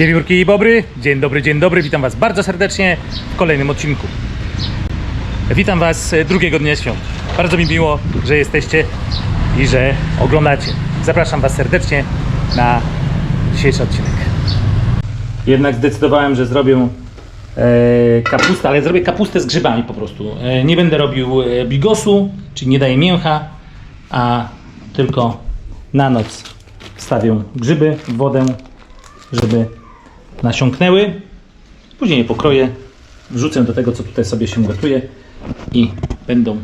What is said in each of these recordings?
Wiewiórki i Bobry, dzień dobry, dzień dobry, witam Was bardzo serdecznie w kolejnym odcinku. Witam Was e, drugiego dnia świąt. Bardzo mi miło, że jesteście i że oglądacie. Zapraszam Was serdecznie na dzisiejszy odcinek. Jednak zdecydowałem, że zrobię e, kapustę, ale zrobię kapustę z grzybami po prostu. E, nie będę robił e, bigosu, czyli nie daję mięcha, a tylko na noc wstawię grzyby w wodę, żeby nasiąknęły. Później je pokroję, wrzucę do tego, co tutaj sobie się gotuje i będą.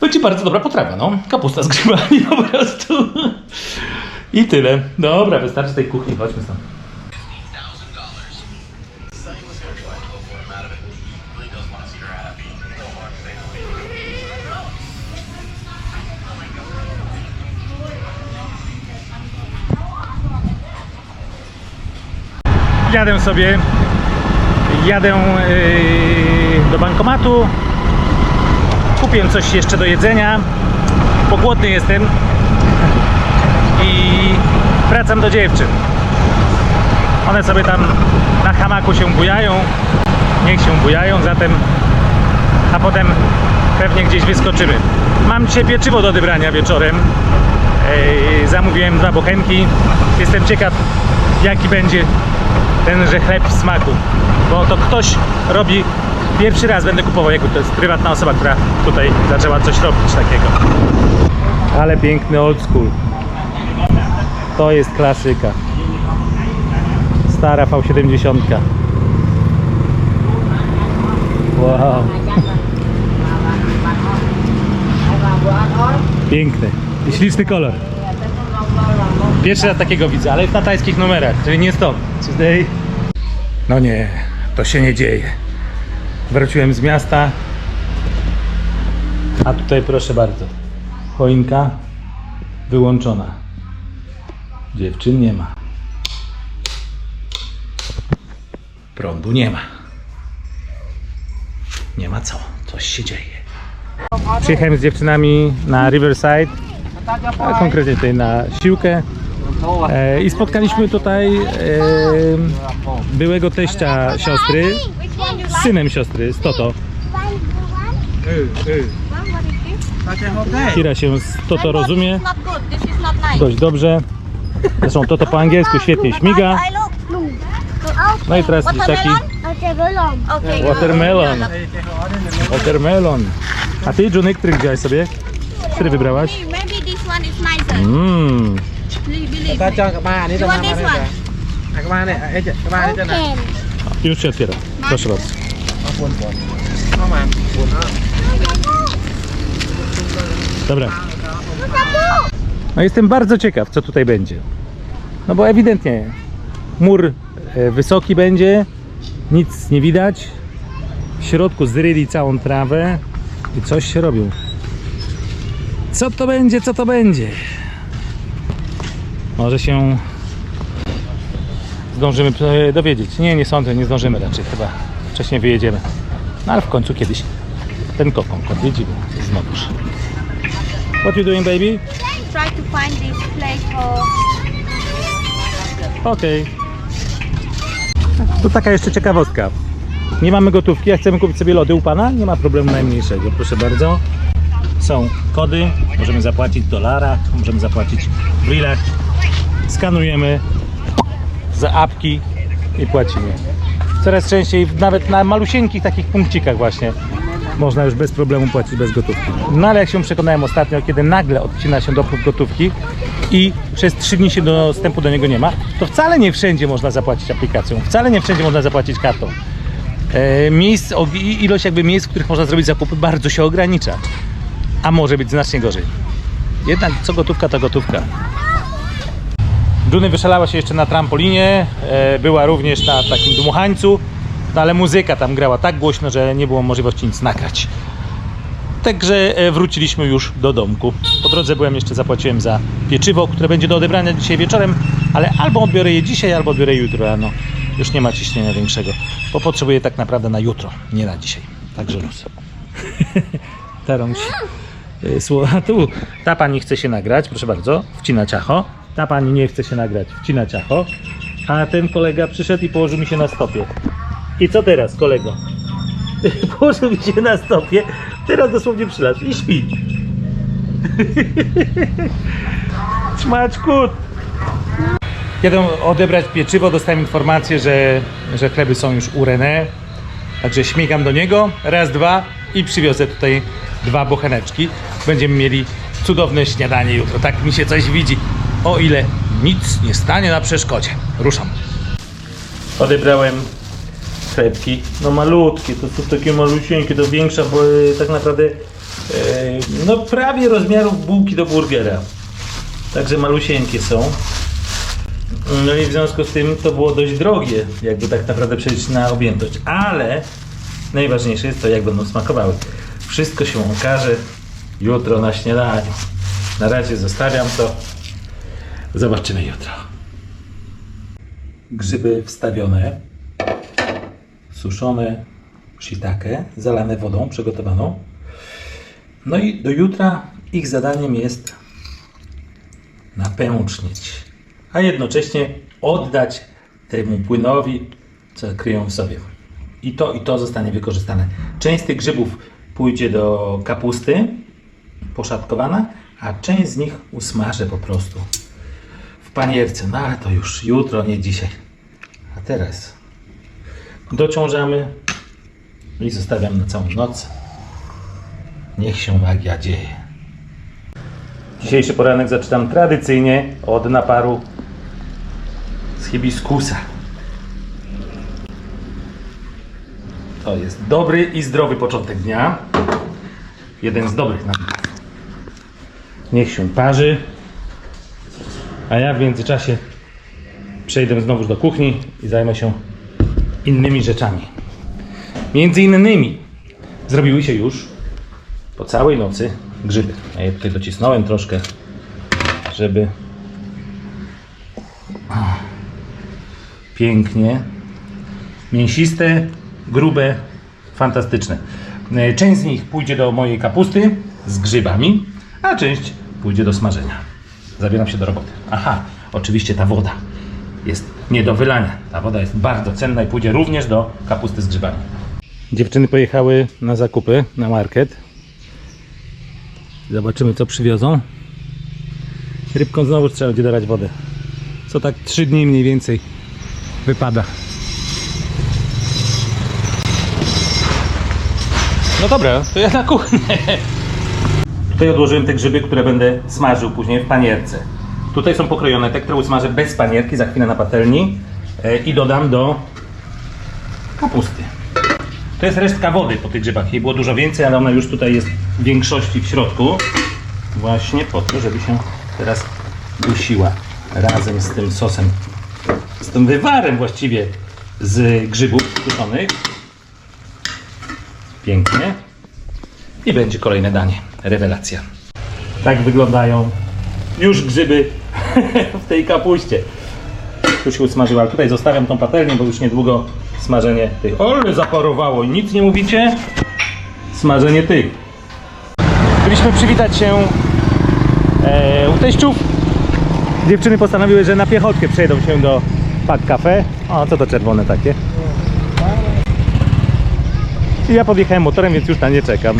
Będzie bardzo dobra potrawa, no. Kapusta z grzybami po prostu. I tyle. Dobra, wystarczy tej kuchni, chodźmy stąd. Jadę sobie, jadę yy, do bankomatu, kupię coś jeszcze do jedzenia, bo głodny jestem i wracam do dziewczyn. One sobie tam na hamaku się bujają, niech się bujają, zatem, a potem pewnie gdzieś wyskoczymy. Mam dzisiaj pieczywo do odebrania wieczorem. Zamówiłem dwa bochenki. Jestem ciekaw, jaki będzie tenże chleb w smaku. Bo to ktoś robi pierwszy raz będę kupował, jako to jest prywatna osoba, która tutaj zaczęła coś robić takiego. Ale piękny old school. To jest klasyka. Stara V70. Wow. Piękny. I śliczny kolor. Pierwszy raz takiego widzę, ale na tajskich numerach, czyli nie stąd. Today. No nie, to się nie dzieje. Wróciłem z miasta, a tutaj proszę bardzo, choinka wyłączona. Dziewczyn nie ma. Prądu nie ma. Nie ma co, coś się dzieje. Przyjechałem z dziewczynami na Riverside, a konkretnie tutaj na siłkę. E, I spotkaliśmy tutaj e, byłego teścia siostry z synem siostry, z Toto. Kira się z Toto rozumie dość dobrze. Zresztą Toto po angielsku świetnie śmiga. No i teraz dzieciaki Watermelon. Watermelon. Watermelon. A ty, Junik, który wziąłeś sobie? Który wybrałaś? Mmm, ta cho cả ba đi cho. A ka. Już się A. No mam. Dobra. No jestem bardzo ciekaw, co tutaj będzie. No bo ewidentnie mur e, wysoki będzie, nic nie widać. W środku zryli całą trawę i coś się robią. Co to będzie, co to będzie? Może się zdążymy dowiedzieć. Nie, nie sądzę, nie zdążymy raczej. Chyba wcześniej wyjedziemy. No ale w końcu kiedyś ten kokon odwiedzimy znowuż. What you doing, baby? Try to find this place for. Okej. Tu taka jeszcze ciekawostka. Nie mamy gotówki, a chcemy kupić sobie lody u pana? Nie ma problemu najmniejszego. Proszę bardzo. Są kody, możemy zapłacić w dolarach, możemy zapłacić w lirach. Skanujemy za apki i płacimy. Coraz częściej, nawet na malusieńkich takich punkcikach właśnie, można już bez problemu płacić bez gotówki. No ale jak się przekonałem ostatnio, kiedy nagle odcina się dopływ gotówki i przez 3 dni się dostępu do niego nie ma, to wcale nie wszędzie można zapłacić aplikacją, wcale nie wszędzie można zapłacić kartą. E, miejsc, ilość jakby miejsc, w których można zrobić zakupy bardzo się ogranicza, a może być znacznie gorzej. Jednak co gotówka, to gotówka. Juny wyszalała się jeszcze na trampolinie, e, była również na takim dmuchańcu, no ale muzyka tam grała tak głośno, że nie było możliwości nic nagrać. Także e, wróciliśmy już do domku. Po drodze byłem jeszcze, zapłaciłem za pieczywo, które będzie do odebrania dzisiaj wieczorem, ale albo odbiorę je dzisiaj, albo odbiorę jutro rano. Już nie ma ciśnienia większego, bo potrzebuję tak naprawdę na jutro, nie na dzisiaj. Także luz. Tarą się. Słowa tu. Ta pani chce się nagrać, proszę bardzo, wcina ciacho. Ta pani nie chce się nagrać, wcina ciacho. A ten kolega przyszedł i położył mi się na stopie. I co teraz, kolego? Położył mi się na stopie, teraz dosłownie przylazł i śpi. Smaczku! Jadę odebrać pieczywo, dostałem informację, że, że chleby są już u René. Także śmigam do niego, raz, dwa i przywiozę tutaj dwa bocheneczki. Będziemy mieli cudowne śniadanie jutro. Tak mi się coś widzi. O ile nic nie stanie na przeszkodzie. Ruszam. Odebrałem chlebki. No malutkie, to są takie malusieńkie, to większa, bo e, tak naprawdę e, no prawie rozmiarów bułki do burgera. Także malusieńkie są. No i w związku z tym to było dość drogie, jakby tak naprawdę przejść na objętość. Ale najważniejsze jest to, jak będą smakowały. Wszystko się okaże jutro na śniadaniu. Na razie zostawiam to. Zobaczymy jutro. Grzyby wstawione, suszone shiitake, zalane wodą przygotowaną. No i do jutra ich zadaniem jest napęcznić, a jednocześnie oddać temu płynowi, co kryją w sobie. I to, i to zostanie wykorzystane. Część z tych grzybów pójdzie do kapusty poszatkowana, a część z nich usmażę po prostu panierce. No ale to już jutro, nie dzisiaj. A teraz dociążamy i zostawiam na całą noc. Niech się magia dzieje. Dzisiejszy poranek zaczynam tradycyjnie od naparu z hibiskusa. To jest dobry i zdrowy początek dnia. Jeden z dobrych naparów. Niech się parzy. A ja w międzyczasie przejdę znowu do kuchni i zajmę się innymi rzeczami. Między innymi zrobiły się już po całej nocy grzyby. Ja je tutaj docisnąłem troszkę, żeby pięknie, mięsiste, grube, fantastyczne. Część z nich pójdzie do mojej kapusty z grzybami, a część pójdzie do smażenia. Zabieram się do roboty. Aha, oczywiście ta woda jest nie do wylania. Ta woda jest bardzo cenna i pójdzie również do kapusty z grzybami. Dziewczyny pojechały na zakupy, na market. Zobaczymy co przywiozą. Rybką znowu trzeba będzie dodać wodę. Co tak 3 dni mniej więcej wypada. No dobra, to ja na kuchnię. Tutaj odłożyłem te grzyby, które będę smażył później w panierce. Tutaj są pokrojone te, które usmażę bez panierki za chwilę na patelni e, i dodam do kapusty. To jest resztka wody po tych grzybach. Jej było dużo więcej, ale ona już tutaj jest w większości w środku. Właśnie po to, żeby się teraz dusiła razem z tym sosem, z tym wywarem właściwie z grzybów suszonych. Pięknie. I będzie kolejne danie. Rewelacja. Tak wyglądają już grzyby w tej kapuście. Tu się usmażyła. Ale Tutaj zostawiam tą patelnię, bo już niedługo smażenie tych. Ole zaparowało, nic nie mówicie? Smażenie tych. Byliśmy przywitać się e, u teściów. Dziewczyny postanowiły, że na piechotkę przejdą się do Pack Cafe. O, co to czerwone takie? I ja podjechałem motorem, więc już na nie czekam.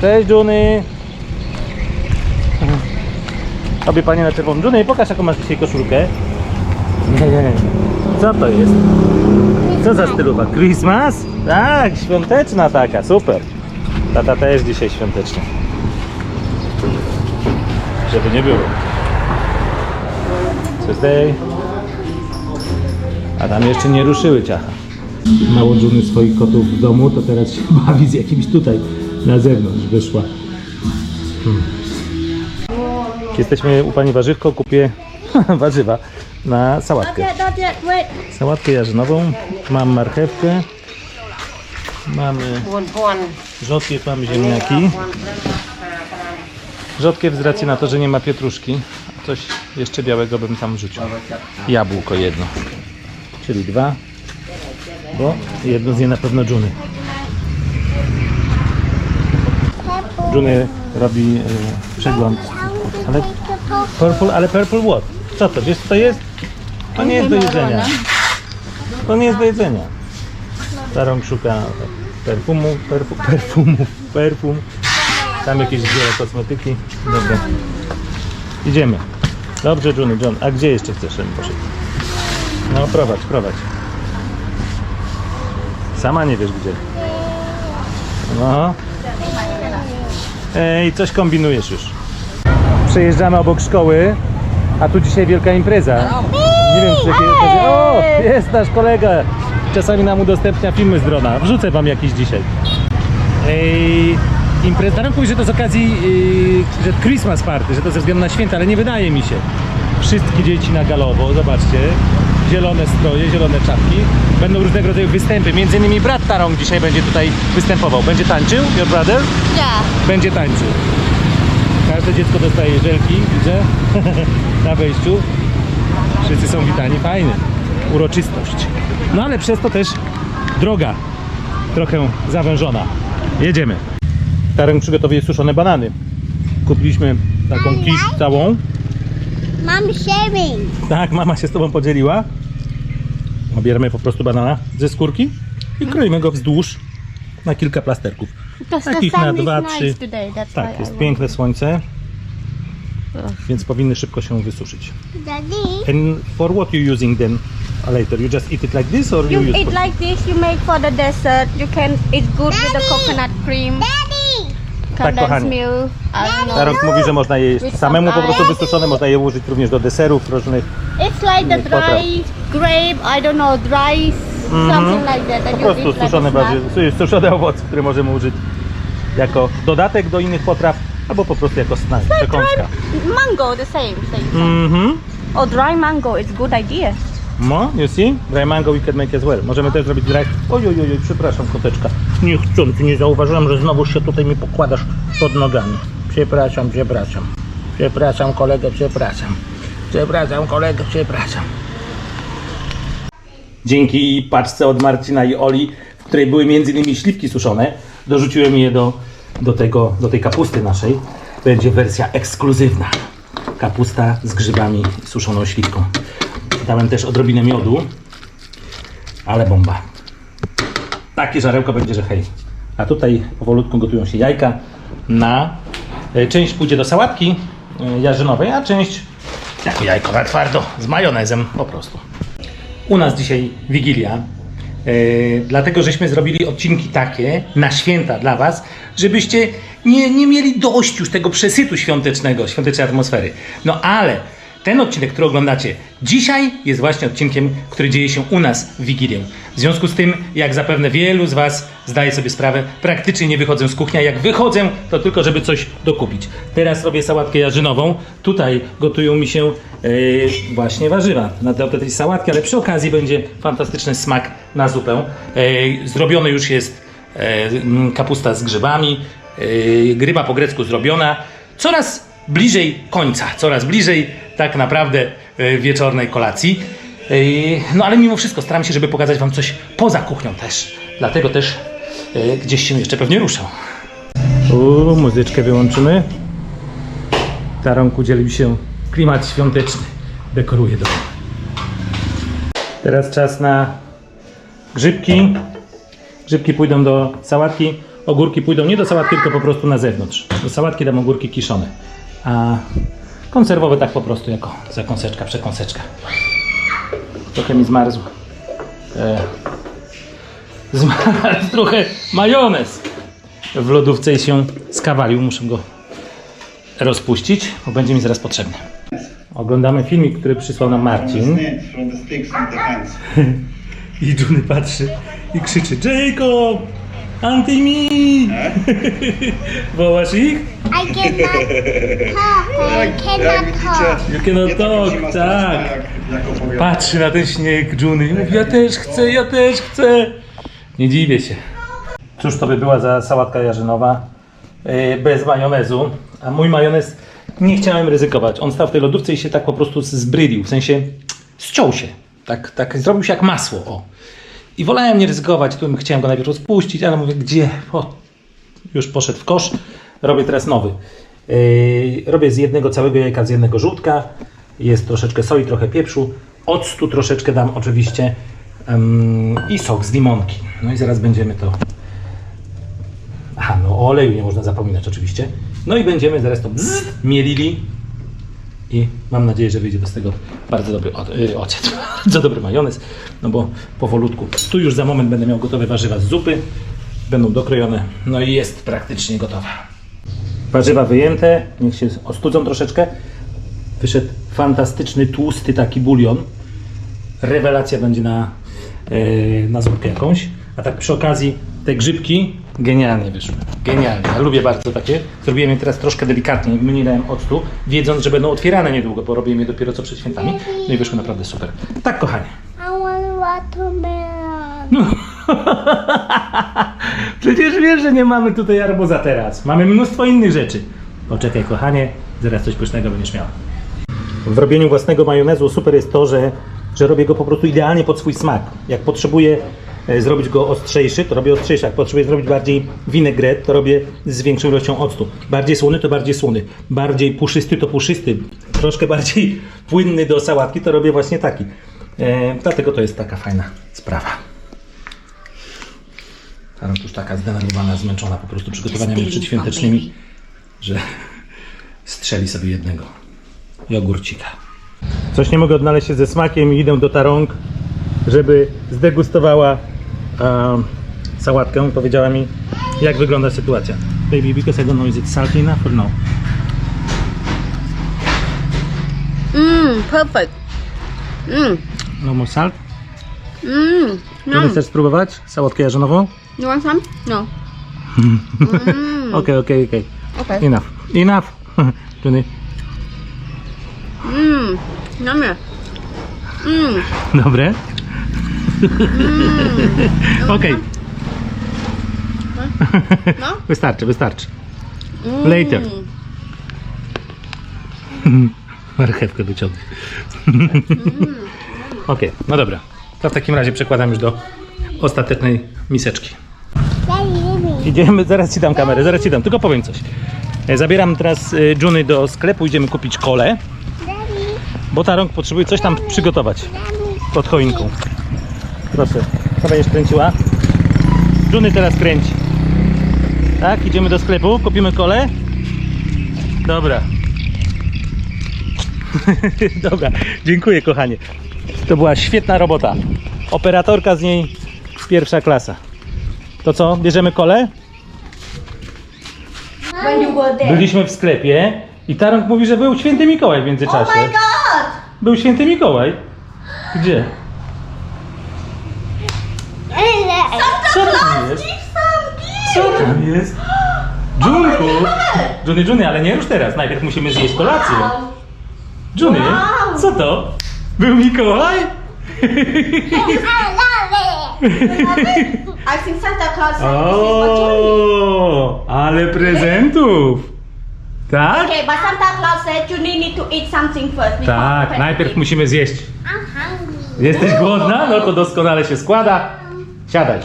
Cześć Juny! Obie panie na czerwono. Juny, pokaż jaką masz dzisiaj koszulkę. Co to jest? Co za stylowa? Christmas? Tak, świąteczna taka, super. Tata też dzisiaj świąteczna. Żeby nie było. Tuesday. A tam jeszcze nie ruszyły ciacha. Mało Juny swoich kotów w domu, to teraz się bawi z jakimś tutaj na zewnątrz wyszła. Hmm. Jesteśmy u pani warzywko, kupię warzywa na sałatkę. Sałatkę jarzynową, mam marchewkę, mamy rzodkiew, mamy ziemniaki. Rzodkiew z racji na to, że nie ma pietruszki, coś jeszcze białego bym tam wrzucił. Jabłko jedno, czyli dwa, bo jedno zje na pewno Juny. Juny robi e, przegląd, ale Purple, ale purple what? Co to? Wiesz co to jest? To nie jest do jedzenia. To nie jest do jedzenia. Starą szuka perfumu, perfu, perfumów, perfum. Tam jakieś białe kosmetyki. Dobra. Idziemy. Dobrze, Johnny, John. A gdzie jeszcze chcesz, żebym poszedł? No, prowadź, prowadź. Sama nie wiesz gdzie. No. Ej, coś kombinujesz już. Przejeżdżamy obok szkoły, a tu dzisiaj wielka impreza. Nie wiem, czy okazji. O, jest nasz kolega. Czasami nam udostępnia filmy z drona. Wrzucę wam jakiś dzisiaj. Ej, impreza. Darem mówi, że to z okazji, yy, że Christmas party, że to ze względu na święta, ale nie wydaje mi się. Wszystkie dzieci na galowo, zobaczcie. Zielone stroje, zielone czapki. Będą różnego rodzaju występy. Między innymi brat Tarong dzisiaj będzie tutaj występował. Będzie tańczył, your brother? Yeah. będzie tańczył. Każde dziecko dostaje żelki, widzę, na wejściu. Wszyscy są witani, fajnie. Uroczystość. No ale przez to też droga trochę zawężona. Jedziemy. Tarek przygotowuje suszone banany. Kupiliśmy taką kisz całą. Mom sharing. Tak, mama się z tobą podzieliła. Obieramy po prostu banana ze skórki i kroimy go wzdłuż na kilka plasterków. The Takich na dwa, trzy. today. Tak, jest piękne słońce, więc powinny szybko się wysuszyć. Daddy. And for what you using then later? You just eat it like this or you, You use eat for- like this, you make for the dessert. You can, it's good with the coconut cream, Daddy. Tak, kochani. Tarok mówi, że można je jeść samemu po prostu wysuszone, można je użyć również do deserów różnych. It's like the Potraw. dry grape, I don't know, dry something like that. that Po prostu suszone, bardziej, suszone owoce, które możemy użyć jako dodatek do innych potraw, albo po prostu jako snack, przekąska. Mango, the same, same. Mhm. Oh, dry mango, it's good idea. No, you see? Dry mango we can make as well. Możemy też zrobić dry... Oj, oj, oj, przepraszam koteczka. Niechcący, nie zauważyłem, że znowu się tutaj mi pokładasz pod nogami. Przepraszam, przepraszam. Przepraszam kolegę, przepraszam. Przepraszam kolegę, przepraszam. Dzięki paczce od Marcina i Oli, w której były m.in. śliwki suszone, dorzuciłem je do, do, tego, do tej kapusty naszej. Będzie wersja ekskluzywna. Kapusta z grzybami suszoną śliwką. Dałem też odrobinę miodu, ale bomba. Takie żarełko będzie, że hej. A tutaj powolutku gotują się jajka na... e, Część pójdzie do sałatki e, jarzynowej, a część jako jajko na twardo z majonezem po prostu. U nas dzisiaj Wigilia, e, dlatego żeśmy zrobili odcinki takie na święta dla Was, żebyście nie, nie mieli dość już tego przesytu świątecznego, świątecznej atmosfery. No ale ten odcinek, który oglądacie dzisiaj, jest właśnie odcinkiem, który dzieje się u nas w Wigilię. W związku z tym, jak zapewne wielu z Was zdaje sobie sprawę, praktycznie nie wychodzę z kuchni, a jak wychodzę, to tylko żeby coś dokupić. Teraz robię sałatkę jarzynową. Tutaj gotują mi się e, właśnie warzywa na do tej sałatki, ale przy okazji będzie fantastyczny smak na zupę. E, zrobiony już jest mm, kapusta z grzybami, e, gryba po grecku zrobiona. Coraz bliżej końca, coraz bliżej tak naprawdę e, wieczornej kolacji. E, No ale mimo wszystko staram się, żeby pokazać Wam coś poza kuchnią też. Dlatego też e, gdzieś się jeszcze pewnie ruszał. U, muzyczkę wyłączymy. Taronku dzieli się klimat świąteczny. Dekoruje dom. Teraz czas na grzybki. Grzybki pójdą do sałatki. Ogórki pójdą nie do sałatki, tylko po prostu na zewnątrz. Do sałatki dam ogórki kiszone. A konserwowe tak po prostu jako zakąseczka, przekąseczka. Trochę mi zmarzł. E, zmarzł trochę majonez w lodówce i się skawalił. Muszę go rozpuścić, bo będzie mi zaraz potrzebny. Oglądamy filmik, który przysłał nam Marcin. I Juny patrzy i krzyczy Jacob! Anti-me! Wołasz ich? I cannot talk. I cannot talk. You cannot talk, tak. Jak, jak. Patrzy na ten śnieg Juny i mówi ja też chcę, ja też chcę. Nie dziwię się. Cóż to by była za sałatka jarzynowa yy, bez majonezu. A mój majonez nie chciałem ryzykować. On stał w tej lodówce i się tak po prostu zbrylił. W sensie ściął się. Tak, tak zrobił się jak masło. O. I wolałem nie ryzykować. Tu chciałem go najpierw rozpuścić, ale mówię, gdzie? O, już poszedł w kosz. Robię teraz nowy. Yy, robię z jednego całego jajka, z jednego żółtka. Jest troszeczkę soli, trochę pieprzu. Octu troszeczkę dam oczywiście. Ym, I sok z limonki. No i zaraz będziemy to Aha, no o oleju nie można zapominać oczywiście. No i będziemy zaraz to bzz, mielili i mam nadzieję, że wyjdzie z tego bardzo dobry y, ocet, bardzo dobry majonez, no bo powolutku. Tu już za moment będę miał gotowe warzywa z zupy, będą dokrojone, no i jest praktycznie gotowa. Warzywa wyjęte, niech się ostudzą troszeczkę. Wyszedł fantastyczny, tłusty taki bulion. Rewelacja będzie na, e, na zupkę jakąś. A tak przy okazji te grzybki genialnie wyszły. Genialnie. Ja lubię bardzo takie. Zrobiłem je teraz troszkę delikatnie, mniej dałem octu, wiedząc, że będą otwierane niedługo, bo robię je dopiero co przed świętami. No i wyszły naprawdę super. Tak, kochanie. I want watermelon. No. Przecież wiesz, że nie mamy tutaj arbuza teraz. Mamy mnóstwo innych rzeczy. Poczekaj, kochanie, zaraz coś pysznego będziesz miał. W robieniu własnego majonezu super jest to, że, że robię go po prostu idealnie pod swój smak. Jak potrzebuję zrobić go ostrzejszy, to robię ostrzejszy. Jak potrzebuję zrobić bardziej vinaigrette, to robię z większą ilością octu. Bardziej słony, to bardziej słony. Bardziej puszysty, to puszysty. Troszkę bardziej płynny do sałatki, to robię właśnie taki. E, dlatego to jest taka fajna sprawa. Karen już taka zdenerwowana, zmęczona po prostu przygotowaniami przedświątecznymi, że strzeli sobie jednego jogurcika. Coś nie mogę odnaleźć się ze smakiem i idę do Tarong, żeby zdegustowała um, sałatkę. Powiedziała mi, jak wygląda sytuacja. Baby, because I don't know, is it salty enough or no? Mmm, perfect. Mmm, No more salt? mmm. No. chcesz spróbować sałatkę jarzynową? You want some? No. Okej, okej, okej. Okay. Enough. Enough. Johnny. Mmm, yummy. Mmm, Dobre. Okej. no. Wystarczy, wystarczy. Later. Marchewkę wyciągnę. Okej, no dobra. To w takim razie przekładam już do ostatecznej miseczki. Idziemy, zaraz ci dam kamerę, zaraz ci dam, tylko powiem coś. E, Zabieram teraz e, Juny do sklepu, idziemy kupić kole, bo ta rąk potrzebuje coś tam przygotować pod choinką. Proszę, co będziesz kręciła? Juny teraz kręci. Tak, idziemy do sklepu, kupimy kole. Dobra. Dobra, dziękuję kochanie. To była świetna robota. Operatorka z niej pierwsza klasa. To co, bierzemy kole? When you were there. Byliśmy w sklepie i Tarąg mówi, że był święty Mikołaj w międzyczasie. Oh my god! Był święty Mikołaj. Gdzie? Co tam jest? Co tam jest? Junku! Juny, Juny, ale nie już teraz. Najpierw musimy zjeść kolację. Juny, co to? Był Mikołaj? I think Santa Claus this for Junie. O, ale prezentów. Tak? Okay, but Santa Claus said you need to eat something first before Tak, najpierw musimy zjeść. I'm hungry. Jesteś głodna? No to doskonale się składa. Siadaj.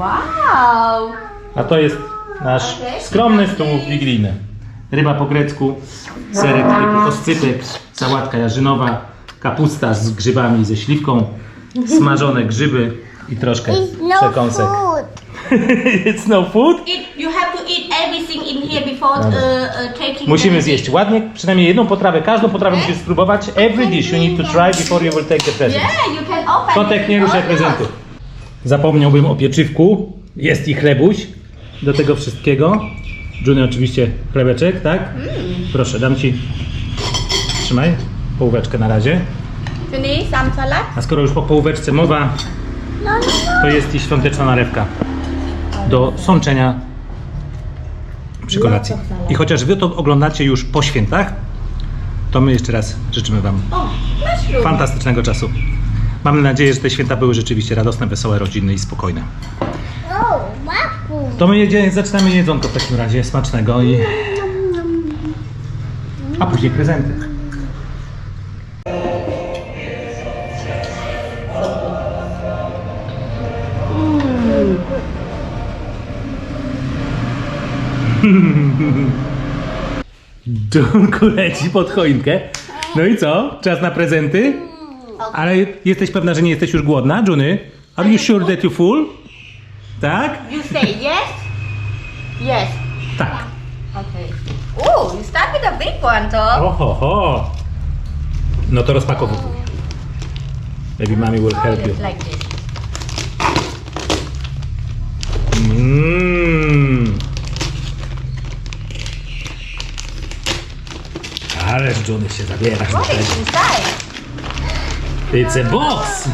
Wow! A to jest nasz skromny stół wigilijny. Ryba po grecku, serek typu oscypek, sałatka jarzynowa, kapusta z grzybami, ze śliwką, smażone grzyby i troszkę no przekąsek. food. It's no food? Eat, you have to eat everything in here before uh, uh, taking Musimy zjeść ładnie, przynajmniej jedną potrawę, każdą potrawę musisz spróbować. Every dish you need to try before you will take the present. Yeah, you can open Kotek nie ruszaj Oh, prezentu. Zapomniałbym o pieczywku. Jest i chlebuś do tego wszystkiego. Juny oczywiście chlebeczek, tak? Proszę, dam ci. Trzymaj. Połóweczkę na razie. You need some salad? A skoro już po połóweczce mowa, No, no, no. to jest i świąteczna nalewka do sączenia przy kolacji. I chociaż wy to oglądacie już po świętach, to my jeszcze raz życzymy wam fantastycznego czasu. Mamy nadzieję, że te święta były rzeczywiście radosne, wesołe, rodzinne i spokojne. Oh, waffle. To my jedzie, zaczynamy jedzonko w takim razie, smacznego i... A później prezenty. Junku leci pod choinkę. No i co? Czas na prezenty? Ale jesteś pewna, że nie jesteś już głodna, Juny? Are you sure that you full? Tak? You say yes? Yes. Tak. Okay. Oh, you start with a big one, though. Oho, ho. No to rozpakowuj. Maybe mommy will help you. Like this. Mmm. Ależ Johnny się zabierasz. What is inside? It's a box!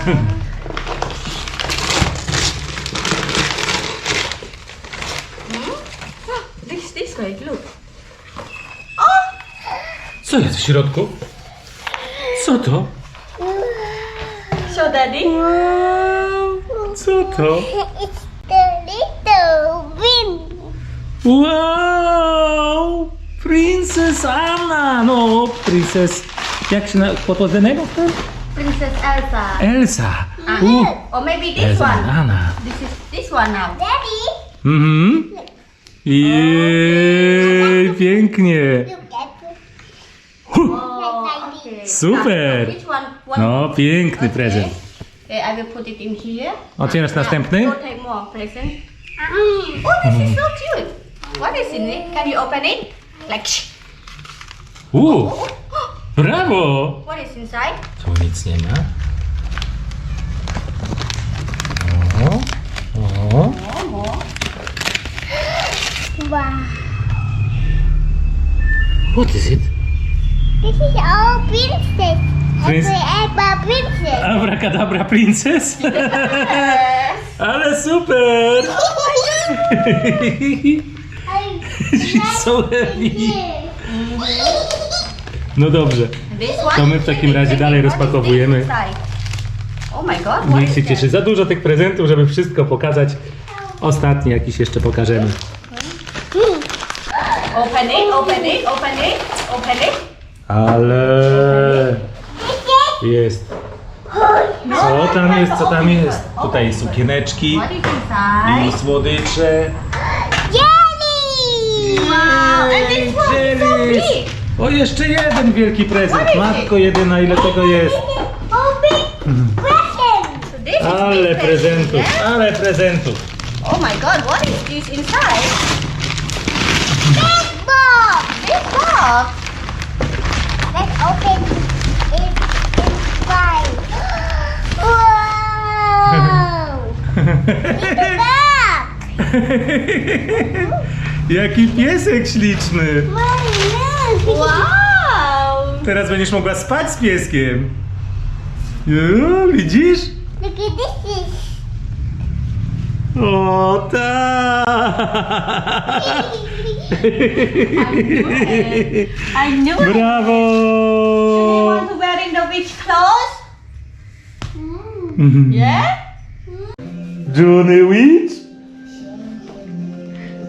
This this way, look. Co jest w środku? Co to? Show daddy. Co to? It's the little wind. Wow! Princess Anna! No, princess... Jak się na... What her? Princess Elsa. Elsa! Uh, Or maybe this Elsa one. Anna. This is this one now. Daddy, Mhm. Jej, pięknie. look at it. Oh, Like this. okay. Super. Now, Which one? one No, piękny prezent. Okay, I will put it in here. Otwierasz następny? Go take more present. Oh, this is so cute. What is in it? Can you open it? Like, Uh, brawo! what is inside? Tu nic nie ma. O, o. Oh. Wow. What is it? This is all princess. Prince- Every princess. Abracadabra princess? Ale super! She's so happy. No dobrze? To my w takim razie dalej rozpakowujemy. Oh my god, what niech się cieszy. Za dużo tych prezentów, żeby wszystko pokazać. Ostatni jakiś jeszcze pokażemy. Open it, open it, open it, open it. Ale jest. Co tam jest, co tam jest? Tutaj sukieneczki i słodycze. Jelly. Wow, and this one is so big. O, jeszcze jeden wielki prezent. Matko jedyna, ile tego jest. Oh, this is Ale big prezentów, yeah? ale prezentów. Oh my god, what is this inside? Big box. Big box. Let's open it inside. Wow. It's back. Jaki piesek śliczny. Wow. Teraz będziesz mogła spać z pieskiem. Widzisz? Look at this. is- O tak! I knew it. Brawo! You want to wear in the beach clothes? Yeah? Johnny Witch?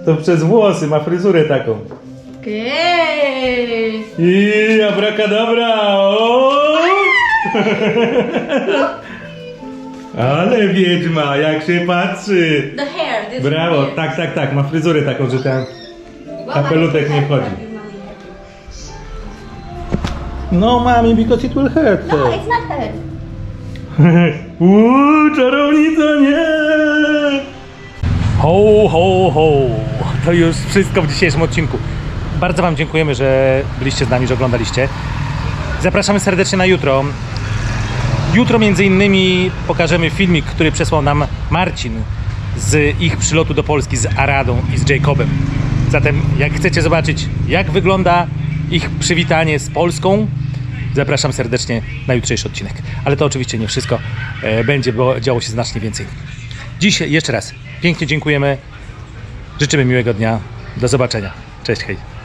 To przez włosy, ma fryzurę taką. Okay. I abracadabra! O! Ale wiedźma, jak się patrzy! The hair. This Brawo, tak, tak, tak, ma fryzurę taką, że ten Well, kapelutek nie wchodzi. No mami, because it will hurt No, her. it's not hurt. Uuu, czarownica, nie! Ho, ho, ho! To już wszystko w dzisiejszym odcinku. Bardzo Wam dziękujemy, że byliście z nami, że oglądaliście. Zapraszamy serdecznie na jutro. Jutro między innymi pokażemy filmik, który przesłał nam Marcin z ich przylotu do Polski z Aradą i z Jacobem. Zatem jak chcecie zobaczyć, jak wygląda ich przywitanie z Polską, zapraszam serdecznie na jutrzejszy odcinek. Ale to oczywiście nie wszystko. E, Będzie bo działo się znacznie więcej. Dziś jeszcze raz pięknie dziękujemy. Życzymy miłego dnia. Do zobaczenia. Cześć, hej.